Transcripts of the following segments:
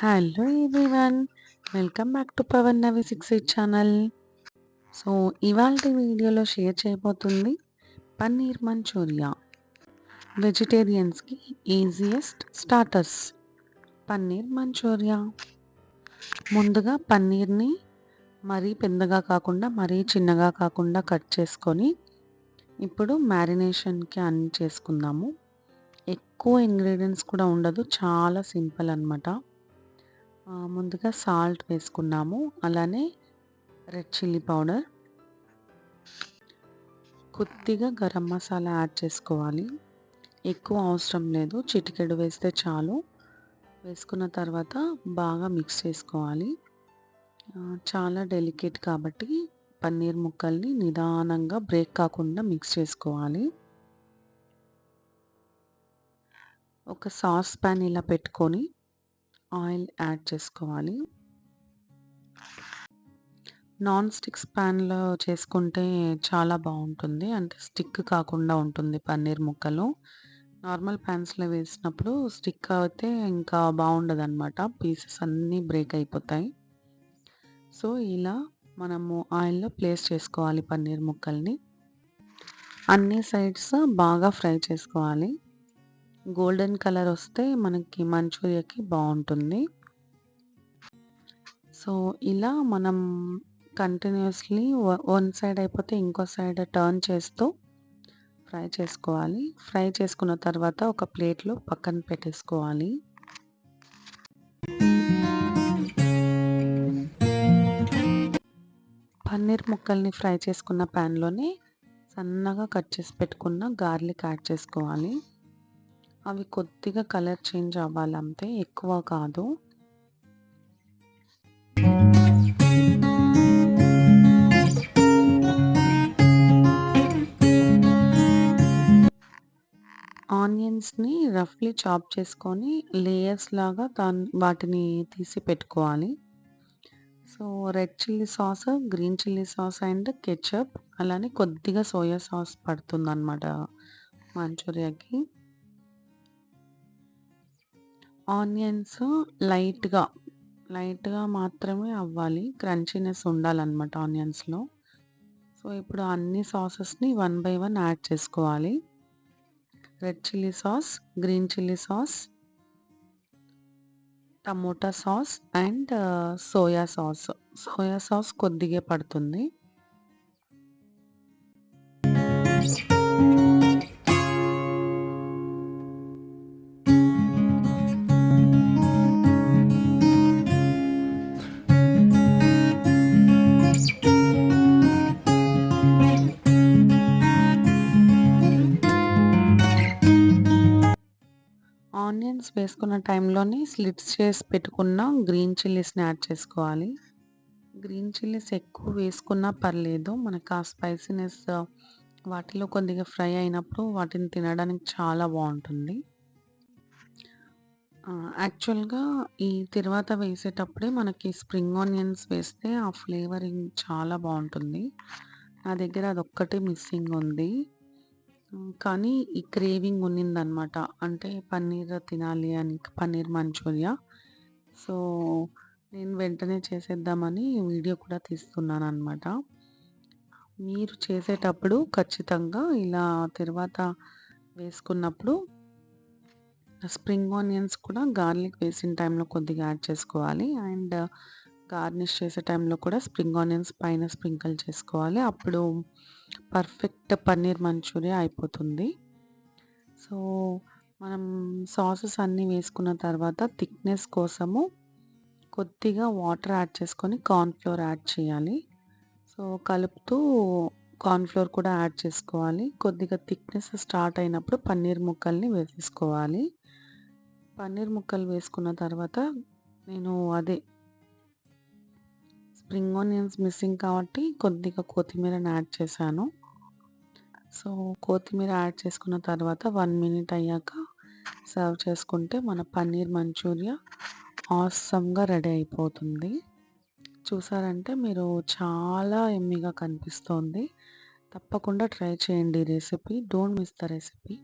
Hello everyone welcome back to Pavan Navi six eight channel so ఇవాళ వీడియోలో share చేయబోతుంది paneer Manchuria. వెజిటేరియన్స్కి easiest starters paneer Manchuria. ముందుగా పన్నీర్ని మరీ పెద్దగా కాకుండా మరీ చిన్నగా కాకుండా కట్ చేసుకొని ఇప్పుడు మ్యారినేషన్కి అన్ని చేసుకుందాము. ఎక్కువ ఇంగ్రీడియంట్స్ కూడా ఉండదు చాలా సింపుల్ అనమాట ముందుగా సాల్ట్ వేసుకున్నాము. అలానే రెడ్ చిల్లీ పౌడర్. కొద్దిగా గరం మసాలా యాడ్ చేసుకోవాలి. ఎక్కువ అవసరం లేదు. చిటికెడు వేస్తే చాలు. వేసుకున్న తర్వాత బాగా మిక్స్ చేసుకోవాలి. చాలా డెలికేట్ కాబట్టి పన్నీర్ ముక్కల్ని నిదానంగా బ్రేక్ కాకుండా మిక్స్ చేసుకోవాలి. ఒక సాస్ ప్యాన్ ఇలా పెట్టుకొని ఆయిల్ యాడ్ చేసుకోవాలి. నాన్ స్టిక్స్ ప్యాన్లో చేసుకుంటే చాలా బాగుంటుంది. అంటే స్టిక్ కాకుండా ఉంటుంది పన్నీర్ ముక్కలు. నార్మల్ ప్యాన్స్లో వేసినప్పుడు స్టిక్ అయితే ఇంకా బాగుండదు అనమాట పీసెస్ అన్నీ బ్రేక్ అయిపోతాయి. సో ఇలా మనము ఆయిల్లో ప్లేస్ చేసుకోవాలి పన్నీర్ ముక్కల్ని. అన్ని సైడ్స్ బాగా ఫ్రై చేసుకోవాలి. గోల్డెన్ కలర్ వస్తే మనకి మంచూరియాకి బాగుంటుంది. సో ఇలా మనం కంటిన్యూస్లీ వన్ సైడ్ అయిపోతే ఇంకో సైడ్ టర్న్ చేస్తూ ఫ్రై చేసుకోవాలి. ఫ్రై చేసుకున్న తర్వాత ఒక ప్లేట్లో పక్కన పెట్టేసుకోవాలి. పన్నీర్ ముక్కల్ని ఫ్రై చేసుకున్న ప్యాన్లోనే సన్నగా కట్ చేసి పెట్టుకున్న గార్లిక్ యాడ్ చేసుకోవాలి. అవి కొద్దిగా కలర్ చేంజ్ అవ్వాలంతే ఎక్కువ కాదు. ఆనియన్స్ని రఫ్లీ చాప్ చేసుకొని లేయర్స్ లాగా దాని వాటిని తీసి పెట్టుకోవాలి. So red chilli sauce green chilli sauce and ketchup అలానే కొద్దిగా సోయా సాస్ పడుతుందనమాట మంచూరియాకి. ఆనియన్స్ లైట్‌గా, లైట్‌గా మాత్రమే అవ్వాలి. క్రంచీనెస్ ఉండాలన్నమాట ఆనియన్స్‌లో. సో, ఇప్పుడు అన్ని సాసెస్‌ని వన్ బై వన్ యాడ్ చేసుకోవాలి. Red chilli sauce, green chilli sauce tomato sauce and soya sauce. Soya sauce కొద్దిగా పడుతుంది. ఆనియన్స్ వేసుకున్న టైంలోనే స్లిట్స్ చేసి పెట్టుకున్న గ్రీన్ చిల్లీస్ని యాడ్ చేసుకోవాలి. గ్రీన్ చిల్లీస్ ఎక్కువ వేసుకున్నా పర్లేదు మనకు ఆ స్పైసీనెస్ వాటిలో కొద్దిగా ఫ్రై అయినప్పుడు వాటిని తినడానికి చాలా బాగుంటుంది. యాక్చువల్గా ఈ తర్వాత వేసేటప్పుడే మనకి స్ప్రింగ్ ఆనియన్స్ వేస్తే ఆ ఫ్లేవరింగ్ చాలా బాగుంటుంది. నా దగ్గర అదొక్కటి మిస్సింగ్ ఉంది. కానీ ఈ క్రేవింగ్ ఉన్నిందనమాట. అంటే పన్నీర్ తినాలి అని పన్నీర్ మంచూరియా. సో, నేను వెంటనే చేసేద్దామని వీడియో కూడా తీస్తున్నాను అనమాట మీరు చేసేటప్పుడు ఖచ్చితంగా ఇలా తర్వాత వేసుకున్నప్పుడు స్ప్రింగ్ ఆనియన్స్ కూడా గార్లిక్ వేసిన టైంలో కొద్దిగా యాడ్ చేసుకోవాలి. అండ్ గార్నిష్ చేసే టైంలో కూడా స్ప్రింగ్ ఆనియన్స్ పైన స్ప్రింకిల్ చేసుకోవాలి. అప్పుడు పర్ఫెక్ట్ పన్నీర్ మంచూరియా అయిపోతుంది. సో, మనం సాసెస్ అన్నీ వేసుకున్న తర్వాత థిక్‌నెస్ కోసము కొద్దిగా వాటర్ యాడ్ చేసుకొని కార్న్‌ఫ్లోర్ యాడ్ చేయాలి. సో, కలుపుతూ కార్న్‌ఫ్లోర్ కూడా యాడ్ చేసుకోవాలి. కొద్దిగా థిక్‌నెస్ స్టార్ట్ అయినప్పుడు పన్నీర్ ముక్కల్ని వేసేసుకోవాలి. పన్నీర్ ముక్కలు వేసుకున్న తర్వాత నేను అదే స్ప్రింగ్ ఆనియన్స్ మిస్సింగ్ కాబట్టి కొద్దిగా కొత్తిమీరని యాడ్ చేశాను. సో, కొత్తిమీర యాడ్ చేసుకున్న తర్వాత వన్ మినిట్ అయ్యాక సర్వ్ చేసుకుంటే మన పన్నీర్ మంచూరియా ఆసమ్‌గా రెడీ అయిపోతుంది. చూసారంటే మీరు చాలా ఎమ్మీగా కనిపిస్తోంది. తప్పకుండా ట్రై చేయండి recipe. Don't miss the recipe.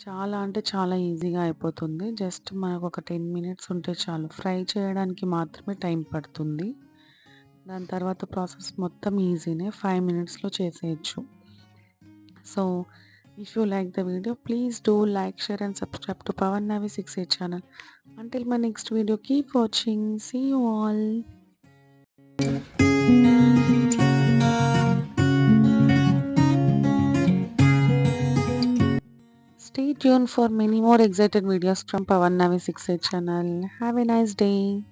చాలా అంటే చాలా ఈజీగా అయిపోతుంది. జస్ట్ మనకు ఒక టెన్ మినిట్స్ ఉంటే చాలు. ఫ్రై చేయడానికి మాత్రమే టైం పడుతుంది. దాని తర్వాత ప్రాసెస్ మొత్తం ఈజీనే. ఫైవ్ మినిట్స్‌లో చేసేయచ్చు so, if you like the video please do like, share and subscribe to Pavan Navi six eight channel. Until my next video keep watching. See you all. Stay tuned for many more excited videos from Pawan Navi 68 channel. Have a nice day.